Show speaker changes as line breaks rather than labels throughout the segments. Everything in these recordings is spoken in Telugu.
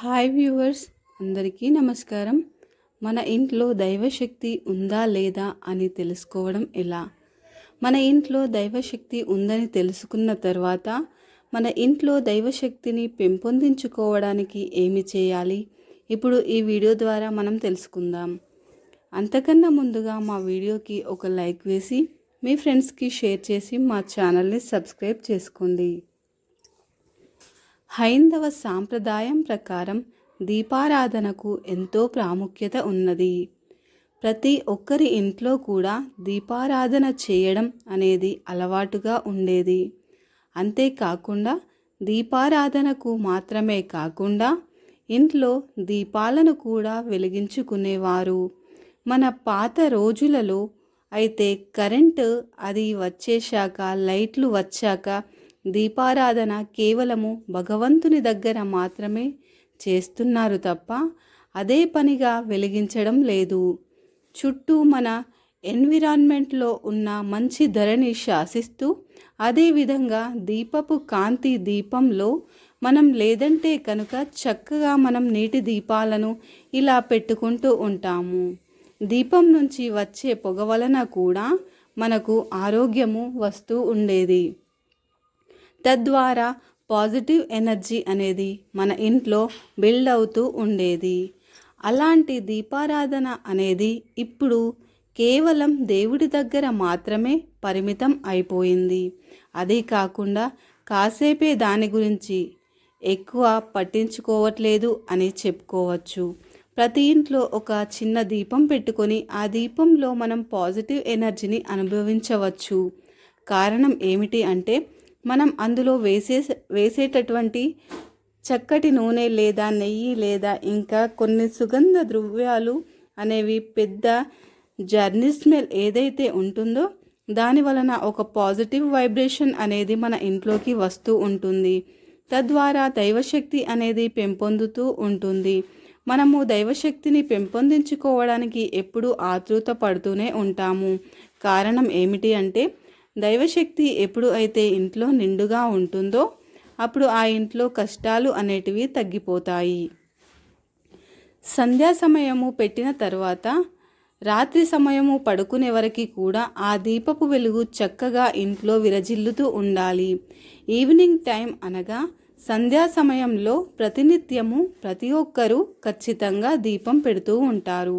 హాయ్ వ్యూవర్స్ అందరికీ నమస్కారం. మన ఇంట్లో దైవశక్తి ఉందా లేదా అని తెలుసుకోవడం ఎలా? మన ఇంట్లో దైవశక్తి ఉందని తెలుసుకున్న తర్వాత మన ఇంట్లో దైవశక్తిని పెంపొందించుకోవడానికి ఏమి చేయాలి? ఇప్పుడు ఈ వీడియో ద్వారా మనం తెలుసుకుందాం. అంతకన్నా ముందుగా మా వీడియోకి ఒక లైక్ వేసి మీ ఫ్రెండ్స్కి షేర్ చేసి మా ఛానల్ని సబ్స్క్రైబ్ చేసుకోండి. హైందవ సాంప్రదాయం ప్రకారం దీపారాధనకు ఎంతో ప్రాముఖ్యత ఉన్నది. ప్రతి ఒక్కరి ఇంట్లో కూడా దీపారాధన చేయడం అనేది అలవాటుగా ఉండేది. అంతేకాకుండా దీపారాధనకు మాత్రమే కాకుండా ఇంట్లో దీపాలను కూడా వెలిగించుకునేవారు. మన పాత రోజులలో అయితే కరెంటు అది వచ్చేశాక లైట్లు వచ్చాక దీపారాధన కేవలము భగవంతుని దగ్గర మాత్రమే చేస్తున్నారు తప్ప అదే పనిగా వెలిగించడం లేదు. చుట్టూ మన ఎన్విరాన్మెంట్లో ఉన్న మంచి ధరని శాసిస్తూ అదేవిధంగా దీపపు కాంతి దీపంలో మనం లేదంటే కనుక చక్కగా మనం నీటి దీపాలను ఇలా పెట్టుకుంటూ ఉంటాము. దీపం నుంచి వచ్చే పొగ వలన కూడా మనకు ఆరోగ్యము వస్తూ ఉండేది. తద్వారా పాజిటివ్ ఎనర్జీ అనేది మన ఇంట్లో బిల్డ్ అవుతూ ఉండేది. అలాంటి దీపారాధన అనేది ఇప్పుడు కేవలం దేవుడి దగ్గర మాత్రమే పరిమితం అయిపోయింది. అదే కాకుండా కాసేపే దాని గురించి ఎక్కువ పట్టించుకోవట్లేదు అని చెప్పుకోవచ్చు. ప్రతి ఇంట్లో ఒక చిన్న దీపం పెట్టుకొని ఆ దీపంలో మనం పాజిటివ్ ఎనర్జీని అనుభవించవచ్చు. కారణం ఏమిటి అంటే మనం అందులో వేసే వేసేటటువంటి చక్కటి నూనె లేదా నెయ్యి లేదా ఇంకా కొన్ని సుగంధ ద్రవ్యాలు అనేవి పెద్ద జర్నీ స్మెల్ ఏదైతే ఉంటుందో దాని వలన ఒక పాజిటివ్ వైబ్రేషన్ అనేది మన ఇంట్లోకి వస్తూ ఉంటుంది. తద్వారా దైవశక్తి అనేది పెంపొందుతూ ఉంటుంది. మనము దైవశక్తిని పెంపొందించుకోవడానికి ఎప్పుడూ ఆతృత పడుతూనే ఉంటాము. కారణం ఏమిటి అంటే దైవశక్తి ఎప్పుడు అయితే ఇంట్లో నిండుగా ఉంటుందో అప్పుడు ఆ ఇంట్లో కష్టాలు అనేటివి తగ్గిపోతాయి. సంధ్యా సమయము పెట్టిన తర్వాత రాత్రి సమయము పడుకునే వరకు కూడా ఆ దీపపు వెలుగు చక్కగా ఇంట్లో విరజిల్లుతూ ఉండాలి. ఈవినింగ్ టైం అనగా సంధ్యా సమయంలో ప్రతినిత్యము ప్రతి ఒక్కరూ ఖచ్చితంగా దీపం పెడుతూ ఉంటారు.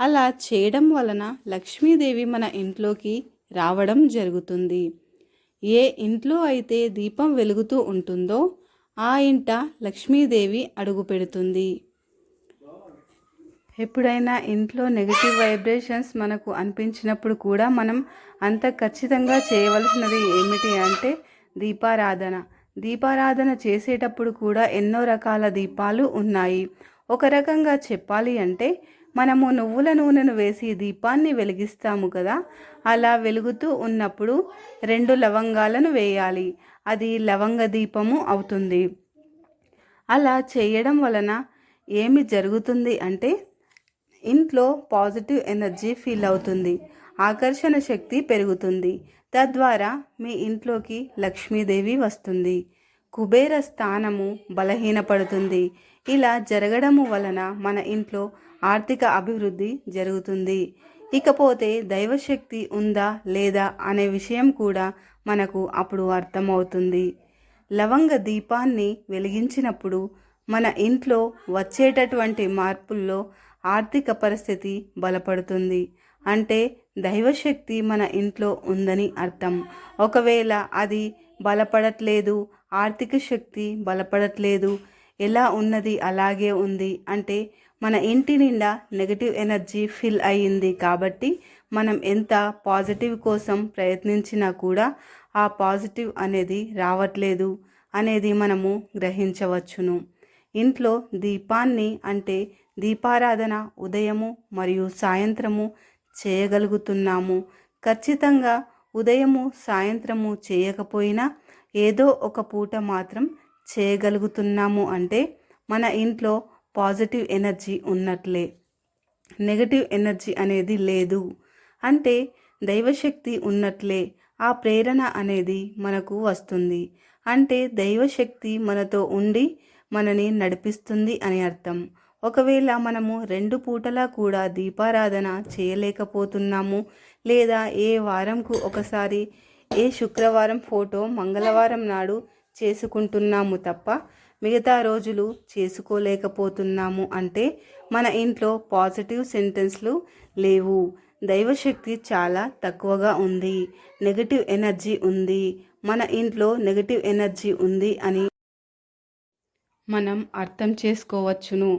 అలా చేయడం వలన లక్ష్మీదేవి మన ఇంట్లోకి రావడం జరుగుతుంది. ఏ ఇంట్లో అయితే దీపం వెలుగుతూ ఉంటుందో ఆ ఇంట లక్ష్మీదేవి అడుగు పెడుతుంది. ఎప్పుడైనా ఇంట్లో నెగిటివ్ వైబ్రేషన్స్ మనకు అనిపించినప్పుడు కూడా మనం అంత ఖచ్చితంగా చేయవలసినది ఏమిటి అంటే దీపారాధన. దీపారాధన చేసేటప్పుడు కూడా ఎన్నో రకాల దీపాలు ఉన్నాయి. ఒక రకంగా చెప్పాలి అంటే మనము నువ్వుల నూనెను వేసి దీపాన్ని వెలిగిస్తాము కదా? అలా వెలుగుతూ ఉన్నప్పుడు రెండు లవంగాలను వేయాలి. అది లవంగ దీపము అవుతుంది. అలా చేయడం వలన ఏమి జరుగుతుంది అంటే ఇంట్లో పాజిటివ్ ఎనర్జీ ఫీల్ అవుతుంది. ఆకర్షణ శక్తి పెరుగుతుంది. తద్వారా మీ ఇంట్లోకి లక్ష్మీదేవి వస్తుంది. కుబేర స్థానము బలహీనపడుతుంది. ఇలా జరగడము వలన మన ఇంట్లో ఆర్థిక అభివృద్ధి జరుగుతుంది. ఇకపోతే దైవశక్తి ఉందా లేదా అనే విషయం కూడా మనకు అప్పుడు అర్థమవుతుంది. లవంగ దీపాన్ని వెలిగించినప్పుడు మన ఇంట్లో వచ్చేటటువంటి మార్పుల్లో ఆర్థిక పరిస్థితి బలపడుతుంది. అంటే దైవశక్తి మన ఇంట్లో ఉందని అర్థం. ఒకవేళ అది బలపడట్లేదు ఆర్థిక శక్తి బలపడట్లేదు ఎలా ఉన్నది అలాగే ఉంది అంటే మన ఇంటి నిండా నెగటివ్ ఎనర్జీ ఫిల్ అయ్యింది కాబట్టి మనం ఎంత పాజిటివ్ కోసం ప్రయత్నించినా కూడా ఆ పాజిటివ్ అనేది రావట్లేదు అనేది మనము గ్రహించవచ్చును. ఇంట్లో దీపాన్ని అంటే దీపారాధన ఉదయము మరియు సాయంత్రము చేయగలుగుతున్నాము. ఖచ్చితంగా ఉదయము సాయంత్రము చేయకపోయినా ఏదో ఒక పూట మాత్రం చేయగలుగుతున్నాము అంటే మన ఇంట్లో పాజిటివ్ ఎనర్జీ ఉన్నట్లే. నెగటివ్ ఎనర్జీ అనేది లేదు. అంటే దైవశక్తి ఉన్నట్లే ఆ ప్రేరణ అనేది మనకు వస్తుంది. అంటే దైవశక్తి మనతో ఉండి మనని నడిపిస్తుంది అని అర్థం. ఒకవేళ మనము రెండు పూటలా కూడా దీపారాధన చేయలేకపోతున్నాము లేదా ఏ వారంకు ఒకసారి ఏ శుక్రవారం ఫోటో మంగళవారం నాడు చేసుకుంటున్నాము తప్ప మిగతా రోజులు చేసుకోలేకపోతున్నాము అంటే మన ఇంట్లో పాజిటివ్ సెంటెన్స్లు లేవు. దైవశక్తి చాలా తక్కువగా ఉంది. నెగటివ్ ఎనర్జీ ఉంది. మన ఇంట్లో నెగటివ్ ఎనర్జీ ఉంది అని మనం అర్థం చేసుకోవచ్చును.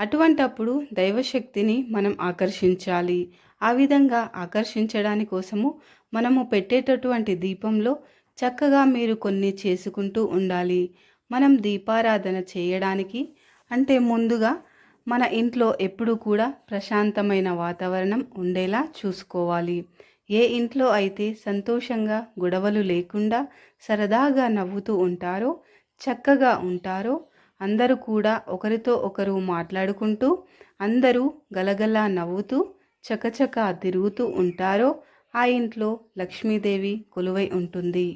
అటువంటప్పుడు దైవశక్తిని మనం ఆకర్షించాలి. ఆ విధంగా ఆకర్షించడాని కోసము మనము పెట్టేటటువంటి దీపంలో చక్కగా మీరు కొన్ని చేసుకుంటూ ఉండాలి. మనం దీపారాధన చేయడానికి అంటే ముందుగా మన ఇంట్లో ఎప్పుడూ కూడా ప్రశాంతమైన వాతావరణం ఉండేలా చూసుకోవాలి. ఏ ఇంట్లో అయితే సంతోషంగా గొడవలు లేకుండా సరదాగా నవ్వుతూ ఉంటారో చక్కగా ఉంటారో అందరూ కూడా ఒకరితో ఒకరు మాట్లాడుకుంటూ అందరూ గలగలా నవ్వుతూ చకచక తిరుగుతూ ఉంటారో ఆ ఇంట్లో లక్ష్మీదేవి కొలువై ఉంటుంది.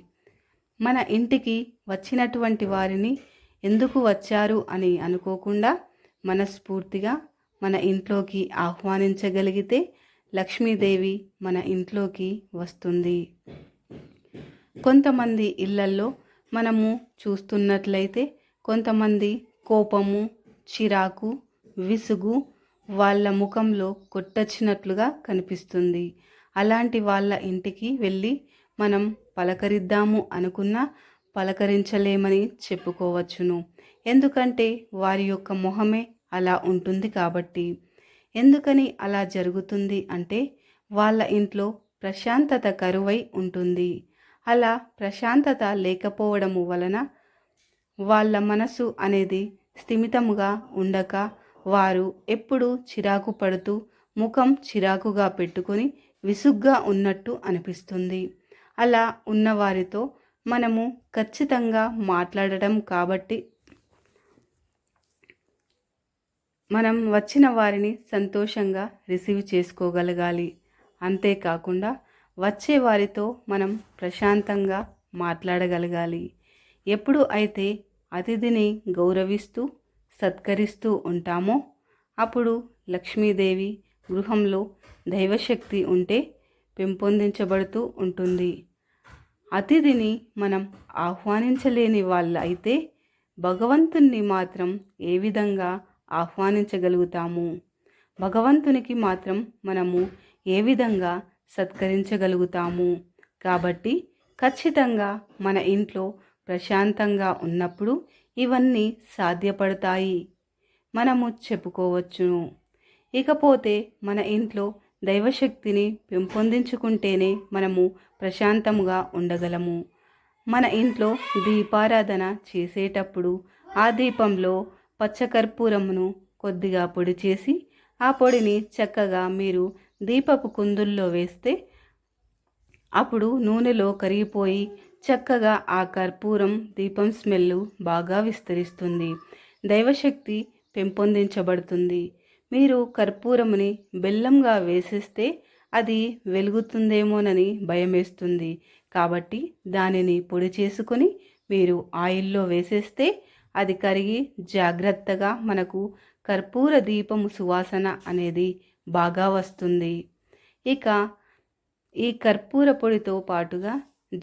మన ఇంటికి వచ్చినటువంటి వారిని ఎందుకు వచ్చారు అని అనుకోకుండా మనస్ఫూర్తిగా మన ఇంట్లోకి ఆహ్వానించగలిగితే లక్ష్మీదేవి మన ఇంట్లోకి వస్తుంది. కొంతమంది ఇళ్ళల్లో మనము చూస్తున్నట్లయితే కొంతమంది కోపము చిరాకు విసుగు వాళ్ళ ముఖంలో కొట్టచ్చినట్లుగా కనిపిస్తుంది. అలాంటి వాళ్ళ ఇంటికి వెళ్ళి మనం పలకరిద్దాము అనుకున్నా పలకరించలేమని చెప్పుకోవచ్చును. ఎందుకంటే వారి యొక్క మొహమే అలా ఉంటుంది కాబట్టి. ఎందుకని అలా జరుగుతుంది అంటే వాళ్ళ ఇంట్లో ప్రశాంతత కరువై ఉంటుంది. అలా ప్రశాంతత లేకపోవడము వలన వాళ్ళ మనసు అనేది స్థిమితముగా ఉండక వారు ఎప్పుడూ చిరాకు పడుతూ ముఖం చిరాకుగా పెట్టుకొని విసుగ్గా ఉన్నట్టు అనిపిస్తుంది. అలా ఉన్నవారితో మనము ఖచ్చితంగా మాట్లాడటం కాబట్టి మనం వచ్చిన వారిని సంతోషంగా రిసీవ్ చేసుకోగలగాలి. అంతేకాకుండా వచ్చే వారితో మనం ప్రశాంతంగా మాట్లాడగలగాలి. ఎప్పుడు అయితే అతిథిని గౌరవిస్తూ సత్కరిస్తూ ఉంటామో అప్పుడు లక్ష్మీదేవి గృహంలో దైవశక్తి ఉంటే పెంపొందించబడుతూ ఉంటుంది. అతిథిని మనం ఆహ్వానించలేని వాళ్ళు అయితే భగవంతుణ్ణి మాత్రం ఏ విధంగా ఆహ్వానించగలుగుతాము? భగవంతునికి మాత్రం మనము ఏ విధంగా సత్కరించగలుగుతాము? కాబట్టి ఖచ్చితంగా మన ఇంట్లో ప్రశాంతంగా ఉన్నప్పుడు ఇవన్నీ సాధ్యపడతాయి. మనము చెప్పుకోవచ్చును. ఇకపోతే మన ఇంట్లో దైవశక్తిని పెంపొందించుకుంటేనే మనము ప్రశాంతముగా ఉండగలము. మన ఇంట్లో దీపారాధన చేసేటప్పుడు ఆ దీపంలో పచ్చకర్పూరమును కొద్దిగా పొడి చేసి ఆ పొడిని చక్కగా మీరు దీపపు కుందుల్లో వేస్తే అప్పుడు నూనెలో కరిగిపోయి చక్కగా ఆ కర్పూరం దీపం స్మెల్ బాగా విస్తరిస్తుంది. దైవశక్తి పెంపొందించబడుతుంది. మీరు కర్పూరముని బెల్లంగా వేసేస్తే అది వెలుగుతుందేమోనని భయమేస్తుంది. కాబట్టి దానిని పొడి చేసుకొని మీరు ఆయిల్లో వేసేస్తే అది కరిగి జాగ్రత్తగా మనకు కర్పూర దీపము సువాసన అనేది బాగా వస్తుంది. ఇక ఈ కర్పూర పొడితో పాటుగా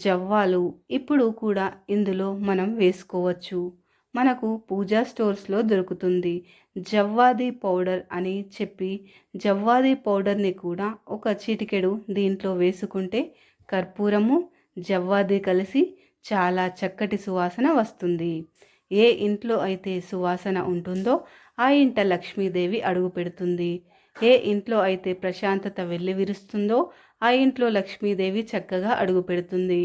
జవ్వాలు ఇప్పుడు కూడా ఇందులో మనం వేసుకోవచ్చు. మనకు పూజా స్టోర్స్లో దొరుకుతుంది. జవ్వాది పౌడర్ అని చెప్పి జవ్వాది పౌడర్ని కూడా ఒక చిటికెడు దీంట్లో వేసుకుంటే కర్పూరము జవ్వాది కలిసి చాలా చక్కటి సువాసన వస్తుంది. ఏ ఇంట్లో అయితే సువాసన ఉంటుందో ఆ ఇంట లక్ష్మీదేవి అడుగు పెడుతుంది. ఏ ఇంట్లో అయితే ప్రశాంతత వెళ్ళి విరుస్తుందో ఆ ఇంట్లో లక్ష్మీదేవి చక్కగా అడుగు పెడుతుంది.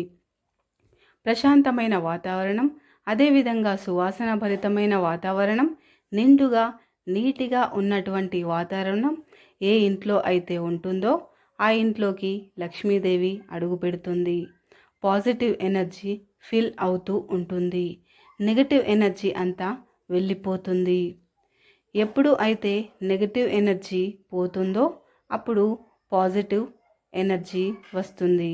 ప్రశాంతమైన వాతావరణం అదేవిధంగా సువాసన భరితమైన వాతావరణం నిండుగా నీటిగా ఉన్నటువంటి వాతావరణం ఏ ఇంట్లో అయితే ఉంటుందో ఆ ఇంట్లోకి లక్ష్మీదేవి అడుగు పెడుతుంది. పాజిటివ్ ఎనర్జీ ఫిల్ అవుతూ ఉంటుంది. నెగటివ్ ఎనర్జీ అంతా వెళ్ళిపోతుంది. ఎప్పుడు అయితే నెగటివ్ ఎనర్జీ పోతుందో అప్పుడు పాజిటివ్ ఎనర్జీ వస్తుంది.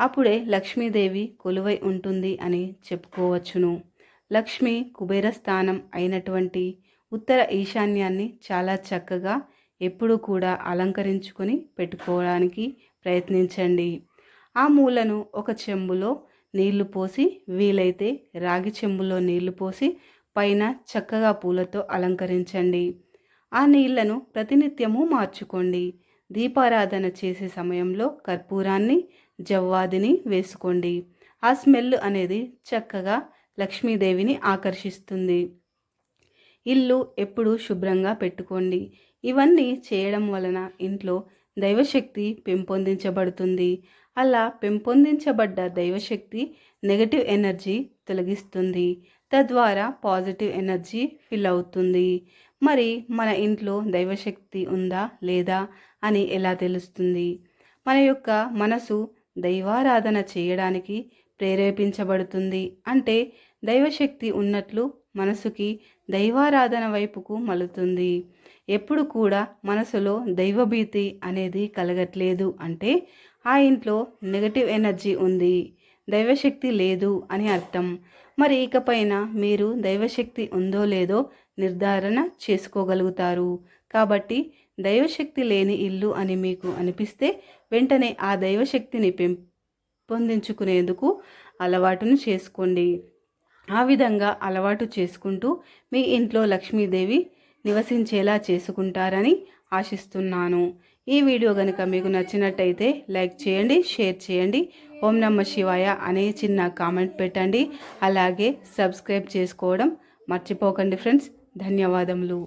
అప్పుడే లక్ష్మీదేవి కొలువై ఉంటుంది అని చెప్పుకోవచ్చును. లక్ష్మి కుబేర స్థానం అయినటువంటి ఉత్తర ఈశాన్యాన్ని చాలా చక్కగా ఎప్పుడూ కూడా అలంకరించుకొని పెట్టుకోవడానికి ప్రయత్నించండి. ఆ మూలను ఒక చెంబులో నీళ్ళు పోసి వీలైతే రాగి చెంబులో నీళ్ళు పోసి పైన చక్కగా పూలతో అలంకరించండి. ఆ నీళ్ళను ప్రతినిత్యము మార్చుకోండి. దీపారాధన చేసే సమయంలో కర్పూరాన్ని జవ్వాదిని వేసుకోండి. ఆ స్మెల్ అనేది చక్కగా లక్ష్మీదేవిని ఆకర్షిస్తుంది. ఇల్లు ఎప్పుడూ శుభ్రంగా పెట్టుకోండి. ఇవన్నీ చేయడం వలన ఇంట్లో దైవశక్తి పెంపొందించబడుతుంది. అలా పెంపొందించబడ్డ దైవశక్తి నెగటివ్ ఎనర్జీ తొలగిస్తుంది. తద్వారా పాజిటివ్ ఎనర్జీ ఫిల్ అవుతుంది. మరి మన ఇంట్లో దైవశక్తి ఉందా లేదా అని ఎలా తెలుస్తుంది? మన యొక్క మనసు దైవారాధన చేయడానికి ప్రేరేపించబడుతుంది. అంటే దైవశక్తి ఉన్నట్లు మనసుకి దైవారాధన వైపుకు మలుతుంది. ఎప్పుడు కూడా మనసులో దైవభీతి అనేది కలగట్లేదు అంటే ఆ ఇంట్లో నెగటివ్ ఎనర్జీ ఉంది. దైవశక్తి లేదు అని అర్థం. మరి ఇకపైన మీరు దైవశక్తి ఉందో లేదో నిర్ధారణ చేసుకోగలుగుతారు. కాబట్టి దైవశక్తి లేని ఇల్లు అని మీకు అనిపిస్తే వెంటనే ఆ దైవశక్తిని పెంపొందించుకునేందుకు అలవాటును చేసుకోండి. ఆ విధంగా అలవాటు చేసుకుంటూ మీ ఇంట్లో లక్ష్మీదేవి నివసించేలా చేసుకుంటారని ఆశిస్తున్నాను. ఈ వీడియో కనుక మీకు నచ్చినట్టయితే లైక్ చేయండి షేర్ చేయండి. ఓం నమ శివాయ అనే చిన్న కామెంట్ పెట్టండి. అలాగే సబ్స్క్రైబ్ చేసుకోవడం మర్చిపోకండి ఫ్రెండ్స్. ధన్యవాదములు.